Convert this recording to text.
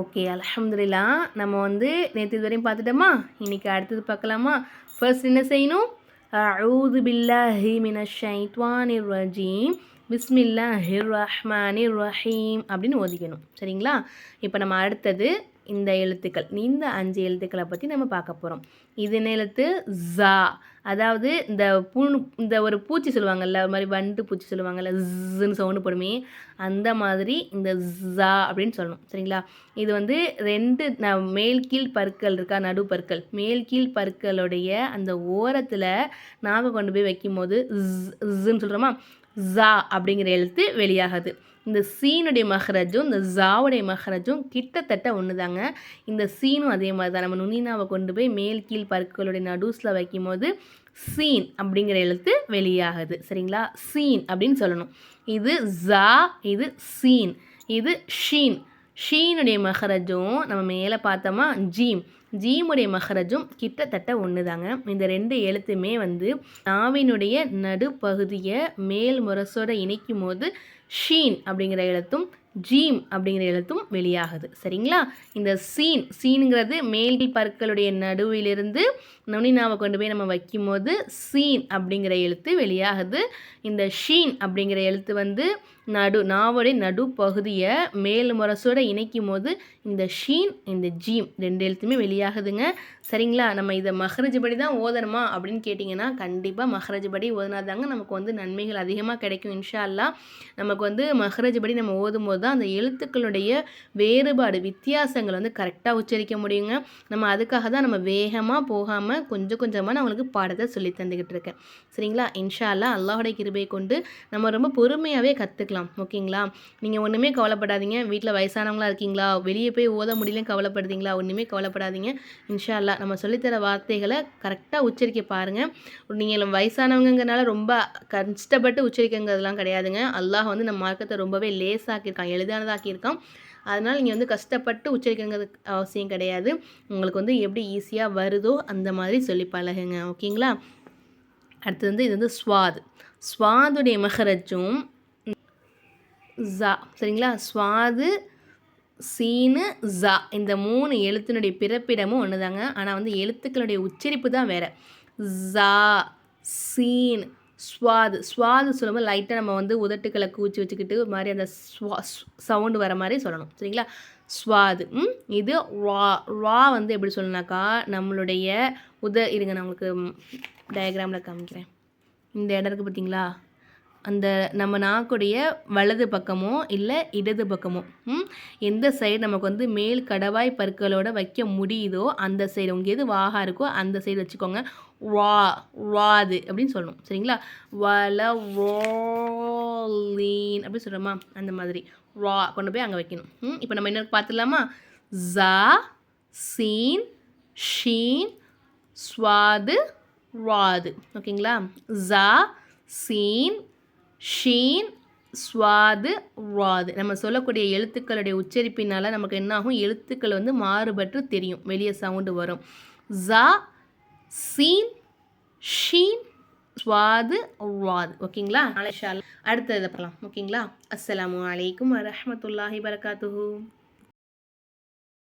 Okay அலமதுல்லா நம்ம வந்து நேற்று இதுவரையும் பார்த்துட்டோமா? இன்றைக்கி அடுத்தது பார்க்கலாமா? ஃபர்ஸ்ட் என்ன செய்யணும்? அஊது பில்லாஹி மினஷ் ஷைத்வானிர் ரஜீம். பிஸ்மில்லாஹிர் ரஹ்மானிர் ரஹீம் அப்படின்னு ஓதிக்கணும். சரிங்களா? இப்போ நம்ம அடுத்தது இந்த எழுத்துக்கள் இந்த அஞ்சு எழுத்துக்களை பற்றி நம்ம பார்க்க போகிறோம் இது என்ன எழுத்து? ஜா. அதாவது இந்த பூ இந்த ஒரு பூச்சி சொல்லுவாங்கல்ல ஒரு மாதிரி வண்டு பூச்சி சொல்லுவாங்கல்ல ஜன்னு சவுண்டு போடுமே அந்த மாதிரி இந்த ஜா அப்படின்னு சொல்லணும். சரிங்களா? இது வந்து ரெண்டு ந மேல் கீழ் பற்கள் இருக்கா? நடு பற்கள். மேல் கீழ் பற்களுடைய அந்த ஓரத்தில் நாங்கள் கொண்டு போய் வைக்கும்போது ஜன்னு சொல்கிறோமா ஜா அப்படிங்கிற எழுத்து வெளியாகுது. இந்த சீனுடைய மஹரஜும் இந்த ஜாவுடைய மஹரஜும் கிட்டத்தட்ட ஒன்று தாங்க இந்த சீனும் அதே மாதிரி தான் நம்ம நுனினாவை கொண்டு போய் மேல் கீழ் பற்களுடைய நடுஸில் வைக்கும்போது சீன் அப்படிங்கிற எழுத்து வெளியாகுது. சரிங்களா? சீன் அப்படின்னு சொல்லணும். இது ஜா இது சீன். இது ஷீன். ஷீனுடைய மஹரஜும் நம்ம மேலே பார்த்தோமா? ஜீம். ஜீமுடைய மஹரஜும் கிட்டத்தட்ட ஒன்று தாங்க இந்த ரெண்டு எழுத்துமே வந்து நாவினுடைய நடுப்பகுதியை மேல் முரசோட இணைக்கும் போது ஷீன் அப்படிங்கிற எழுத்தும் ஜீம் அப்படிங்கிற எழுத்தும் வெளியாகுது. சரிங்களா? இந்த சீன் சீனுங்கிறது மேல் பற்களுடைய நடுவிலிருந்து நுனிநாவை கொண்டு போய் நம்ம வைக்கும்போது சீன் அப்படிங்கிற எழுத்து வெளியாகுது. இந்த ஷீன் அப்படிங்கிற எழுத்து வந்து நடு நாவோடைய நடு பகுதியை மேல் முரசோடு இணைக்கும் போது இந்த ஷீன் இந்த ஜீம் ரெண்டு எழுத்துமே வெளியாகுதுங்க. சரிங்களா? நம்ம இதை மஹரஜ் படி தான் ஓதணுமா அப்படின்னு கேட்டிங்கன்னா கண்டிப்பாக மஹரஜ் படி ஓதுனாதாங்க நமக்கு வந்து நன்மைகள் அதிகமாக கிடைக்கும் இன்ஷா அல்லா நமக்கு வந்து மஹரஜ் படி நம்ம ஓதும் போது தான் அந்த எழுத்துக்களுடைய வேறுபாடு வித்தியாசங்கள் வந்து கரெக்டாக உச்சரிக்க முடியுங்க. நம்ம அதுக்காக தான் நம்ம வேகமாக போகாமல் கொஞ்சம் கொஞ்சமாக நான் அவங்களுக்கு பாடத்தை சொல்லி தந்துக்கிட்டு இருக்கேன். சரிங்களா? இன்ஷா அல்லா அல்லாஹோடைய கிருபை கொண்டு நம்ம ரொம்ப பொறுமையாகவே கற்றுக்கலாம் ஓகேங்களா? நீங்கள் ஒன்றுமே கவலைப்படாதீங்க. வீட்டில் வயசானவங்களா இருக்கீங்களா? வெளியே போய் ஓத முடியலன்னு கவலைப்படுறீங்களா? ஒன்றுமே கவலைப்படாதீங்க. இன்ஷால்லா நம்ம சொல்லித்தர வார்த்தைகளை கரெக்டாக உச்சரிக்க பாருங்கள் நீங்கள் வயசானவங்கிறனால ரொம்ப கஷ்டப்பட்டு உச்சரிக்கங்கிறதுலாம் கிடையாதுங்க. அல்லாஹ் வந்து நம்ம மார்க்கத்தை ரொம்பவே லேஸாக்கியிருக்கான் எளிதானதாக்கியிருக்கான் அதனால் நீங்கள் வந்து கஷ்டப்பட்டு உச்சரிக்கணுங்கிறது அவசியம் கிடையாது. உங்களுக்கு வந்து எப்படி ஈஸியாக வருதோ அந்த மாதிரி சொல்லி பழகுங்க. ஓகேங்களா? அடுத்தது வந்து இது வந்து ஸ்வாத். ஸ்வாதுடைய மகரஜும் ஜா. சரிங்களா? ஸ்வாது சீனு ஜா. இந்த மூணு எழுத்தினுடைய பிறப்பிடமும் ஒன்று தாங்க ஆனால் வந்து எழுத்துக்களுடைய உச்சரிப்பு தான் வேறு. ஜா சீன் ஸ்வாது ஸ்வாது சொல்லும்போது லைட்டாக நம்ம வந்து உதட்டுக்களை கூச்சி வச்சுக்கிட்டு ஒரு மாதிரி அந்த ஸ்வா சவுண்டு வர மாதிரி சொல்லணும். சரிங்களா? ஸ்வாது இது ரா ரா வந்து எப்படி சொல்லணுனாக்கா நம்மளுடைய உத இருங்க நான் உங்களுக்கு டயக்ராமில் காமிக்கிறேன். இந்த இடம் இருக்குது பார்த்தீங்களா? அந்த நம்ம நாக்குடைய வலது பக்கமோ இல்லை இடது பக்கமோ எந்த சைடு நமக்கு வந்து மேல் கடவாய் பற்களோட வைக்க முடியுதோ அந்த சைடு உங்கள் எது வாகா இருக்கோ அந்த சைடு வச்சுக்கோங்க. வா வாது அப்படின்னு சொல்லணும். சரிங்களா? வல வோலீன் அப்படின்னு சொல்கிறோமா அந்த மாதிரி. வா கொண்டு போய் அங்கே வைக்கணும். இப்போ நம்ம என்ன பார்த்துடலாமா? ஜா சீன் ஷீன் ஸ்வாது வாது ஓகேங்களா? ஜா சீன் ஷீன் ஸ்வாது வாது நம்ம சொல்லக்கூடிய எழுத்துக்களுடைய உச்சரிப்பினால் நமக்கு என்னாகும்? எழுத்துக்கள் வந்து மாறுபட்டு தெரியும். வெளியே சவுண்டு வரும். ஜா சீன் ஷீன் ஸ்வாது வாது ஓகேங்களா? நாளை அடுத்தது பார்க்கலாம். ஓகேங்களா? அஸ்லாம் வலைக்கம் வரமத்துல்லாஹி வரகாத்து